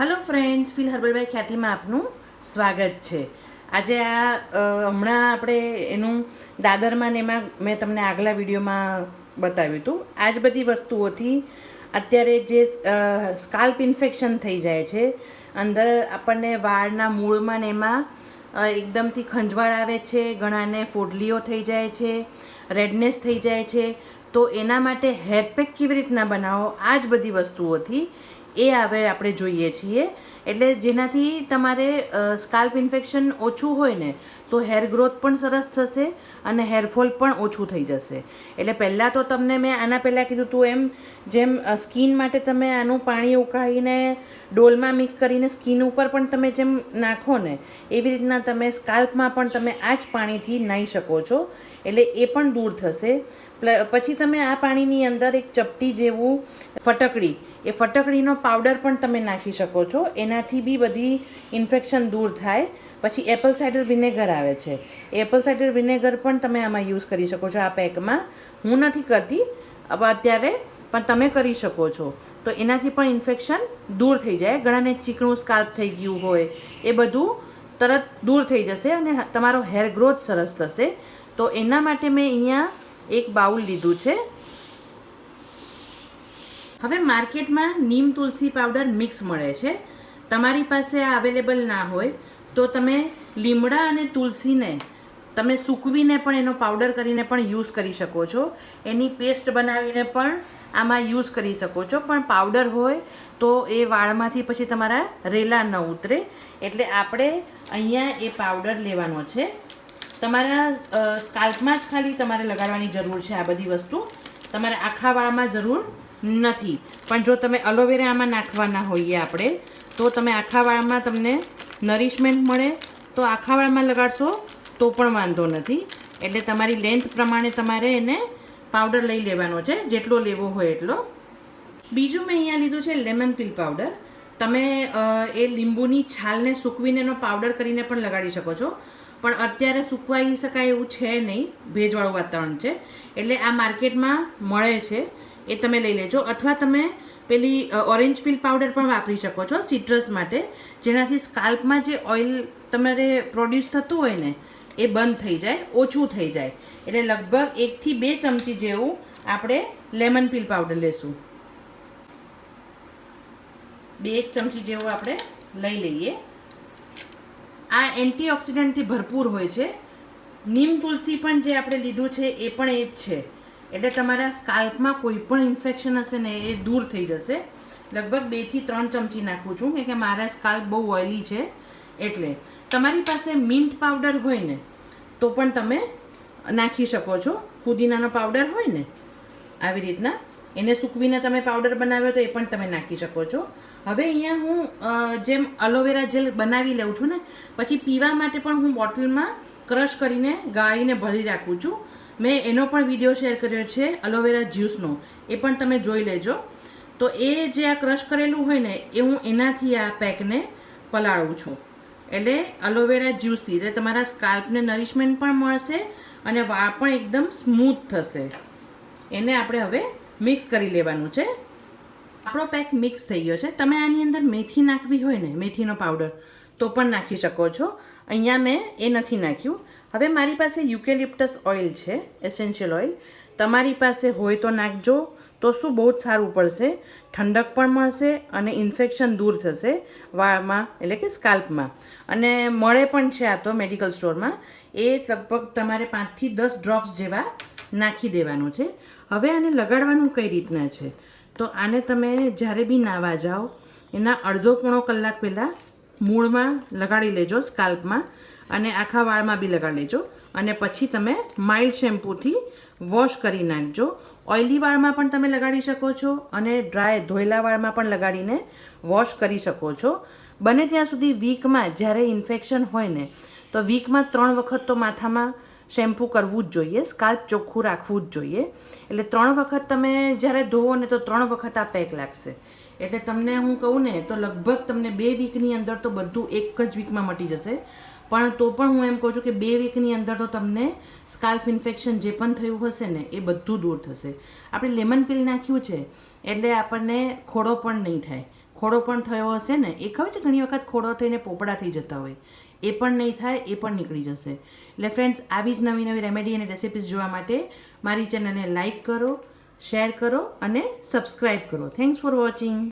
Hello friends ફિલ હર્બલભાઈ ખ્યાતિમાં આપનું સ્વાગત છે. આજે આ હમણાં આપણે એનું દાદરમાં ને એમાં મેં તમને આગલા વિડીયોમાં બતાવ્યું હતું. આ જ બધી વસ્તુઓથી અત્યારે જે સ્કાલ્પ ઇન્ફેક્શન થઈ જાય છે, અંદર આપણને વાળના મૂળમાં ને એમાં એકદમથી ખંજવાળ આવે છે, ઘણાને ફોડલીઓ થઈ જાય છે રેડનેસ થઈ જાય છે. તો એના માટે હેરપેક કેવી રીતના બનાવો? આ જ બધી વસ્તુઓથી એ હવે આપણે જોઈએ છીએ. એટલે જેનાથી તમારે સ્કાલ્પ ઇન્ફેક્શન ઓછું હોય ને, તો હેર ગ્રોથ પણ સરસ થશે અને હેરફોલ પણ ઓછું થઈ જશે. એટલે પહેલાં તો તમને મેં આના પહેલાં કીધું તું એમ, જેમ સ્કિન માટે તમે આનું પાણી ઉકાળીને ડોલમાં મિક્સ કરીને સ્કિન ઉપર પણ તમે જેમ નાખો ને, એવી રીતના તમે સ્કાલ્પમાં પણ તમે આ જ પાણીથી નાહી શકો છો. એટલે એ પણ દૂર થશે. પછી તમે આ પાણીની અંદર એક ચપટી જેવું ફટકડી એ ફટકડીનો પાવડર પણ તમે નાખી શકો છો. એનાથી બી બધી ઇન્ફેક્શન દૂર થાય. પછી એપલ સાઇડર વિનેગર આવે છે. એપલ સાઇડર વિનેગર પણ તમે આમાં યુઝ કરી શકો છો આ પેકમાં હું નથી કરતી અત્યારે, પણ તમે કરી શકો છો. તો એનાથી પણ ઇન્ફેક્શન દૂર થઈ જાય. ઘણાને ચીકણું સ્કાલ્પ થઈ ગયું હોય, એ બધું તરત દૂર થઈ જશે અને તમારો હેર ગ્રોથ સરસ થશે. તો એના માટે મેં અહીંયા એક બાઉલ લીધું છે. હવે માર્કેટમાં નીમ તુલસી પાવડર મિક્સ મળે છે. તમારી પાસે આ અવેલેબલ ના હોય તો તમે લીમડા અને તુલસીને તમે સૂકવીને પણ એનો પાવડર કરીને પણ યુઝ કરી શકો છો. એની પેસ્ટ બનાવીને પણ આમાં યુઝ કરી શકો છો. પણ પાવડર હોય તો એ વાળમાંથી પછી તમારા રેલા ન ઉતરે. એટલે આપણે અહીંયા એ પાવડર લેવાનો છે. તમારા સ્કાલ્પમાં જ ખાલી તમારે લગાડવાની જરૂર છે આ બધી વસ્તુ. તમારે આખા વાળમાં જરૂર નથી. પણ જો તમે અલોવેરા આમાં નાખવાના હોઈએ આપણે, તો તમે આખા વાળમાં તમને નરિશમેન્ટ મળે, તો આખા વાળમાં લગાડશો તો પણ વાંધો નથી. એટલે તમારી લેન્થ પ્રમાણે તમારે એને પાવડર લઈ લેવાનો છે, જેટલો લેવો હોય એટલો. બીજું મેં અહીંયા લીધું છે લેમન પીલ પાવડર તમે એ લીંબુની છાલને સૂકવીને એનો પાવડર કરીને પણ લગાડી શકો છો. પણ અત્યારે સૂકવાઈ શકાય એવું છે નહીં, ભેજવાળું વાતાવરણ છે. એટલે આ માર્કેટમાં મળે છે. એ તમે લઈ લેજો. અથવા તમે પેલી ઓરેન્જ પીલ પાવડર પણ વાપરી શકો છો સિટ્રસ માટે. જેનાથી સ્કાલ્પમાં જે ઓઇલ તમારે પ્રોડ્યુસ થતું હોય ને, એ બંધ થઈ જાય, ઓછું થઈ જાય. એટલે લગભગ એકથી બે ચમચી જેવું આપણે લેમન પીલ પાવડર લેશું. બે એક ચમચી જેવું આપણે લઈ લઈએ. આ એન્ટીઓક્સિડન્ટથી ભરપૂર હોય છે. નીમ તુલસી પણ જે આપણે લીધું છે, એ પણ એ જ છે. એટલે તમારા સ્કાલ્પમાં કોઈ પણ ઇન્ફેક્શન હશે ને એ દૂર થઈ જશે. લગભગ બેથી ત્રણ ચમચી નાખું છું કે મારા સ્કાલ્પ બહુ ઓઇલી છે. એટલે તમારી પાસે મિન્ટ પાવડર હોય ને, તો પણ તમે નાખી શકો છો. ફુદીનાનો પાવડર હોય ને, આવી રીતના. એને સૂકવીને તમે પાવડર બનાવ્યો તો એ પણ તમે નાખી શકો છો. હવે અહીંયા હું જેમ અલોવેરા જેલ બનાવી લઉં છું ને, પછી પીવા માટે પણ હું બોટલમાં ક્રશ કરીને ગાળીને ભરી રાખું છું. મેં એનો પણ વીડિયો શેર કર્યો છે અલોવેરા જ્યુસનો એ પણ તમે જોઈ લેજો. તો એ જે આ ક્રશ કરેલું હોય ને, એ હું એનાથી આ પેકને પલાળું છું. એટલે અલોવેરા જ્યુસથી એટલે તમારા સ્કાલ્પને નરિશમેન્ટ પણ મળશે અને વાળ પણ એકદમ સ્મૂથ થશે. એને આપણે હવે મિક્સ કરી લેવાનું છે. આપણો પેક મિક્સ થઈ ગયો છે. તમે આની અંદર મેથી નાખવી હોય ને, મેથીનો પાવડર તો પણ નાખી શકો છો. અહીંયા મેં એ નથી નાખ્યું. હવે મારી પાસે યુકેલિપ્ટસ ઓઇલ છે એસેન્શિયલ ઓઇલ તમારી પાસે હોય તો નાખજો. તો શું બહુ જ સારું પડશે. ઠંડક પણ મળશે અને ઇન્ફેક્શન દૂર થશે વાળમાં, એટલે કે સ્કાલ્પમાં. અને મળે પણ છે આ તો મેડિકલ સ્ટોરમાં એ લગભગ તમારે પાંચથી દસ ડ્રોપ્સ જેવા નાખી દેવાનું છે. હવે આને લગાડવાનું કઈ રીતના છે? તો આને તમે જ્યારે બી નાવા જાઓ, એના અડધો પોણો કલાક પહેલાં મૂળમાં લગાડી લેજો, સ્કાલ્પમાં. અને આખા વાળમાં બી લગાડી લેજો. અને પછી તમે માઇલ્ડ શેમ્પૂથી વોશ કરી નાખજો. ઓઇલી વાળમાં પણ તમે લગાડી શકો છો અને ડ્રાય ધોયેલા વાળમાં પણ લગાડીને વોશ કરી શકો છો. બને ત્યાં સુધી વીકમાં જ્યારે ઇન્ફેક્શન હોય ને, તો વીકમાં ત્રણ વખત તો માથામાં શેમ્પૂ કરવું જ જોઈએ, સ્કાલ્પ ચોખ્ખું રાખવું જ જોઈએ. એટલે ત્રણ વખત તમે જ્યારે ધોવો ને, તો ત્રણ વખત આ પેક લાગશે. એટલે તમને હું કહું ને, તો લગભગ તમને બે વીકની અંદર તો બધું એક જ વીકમાં મટી જશે. પણ તો પણ હું એમ કહું છું કે બે વીકની અંદર તો તમને સ્કાલ્ફ ઇન્ફેક્શન જે પણ થયું હશે ને, એ બધું દૂર થશે. આપણે લેમન પીલ નાખ્યું છે, એટલે આપણને ખોડો પણ નહીં થાય. ખોડો પણ થયો હશે ને, એ ખબર છે ઘણી વખત ખોડો થઈને પોપડા થઈ જતા હોય. એ પણ નહીં થાય, એ પણ નીકળી જશે. એટલે ફ્રેન્ડ્સ આવી જ નવી નવી રેમેડી અને રેસિપીઝ જોવા માટે મારી ચેનલને લાઇક કરો શેર કરો અને સબસ્ક્રાઈબ કરો. Thanks for watching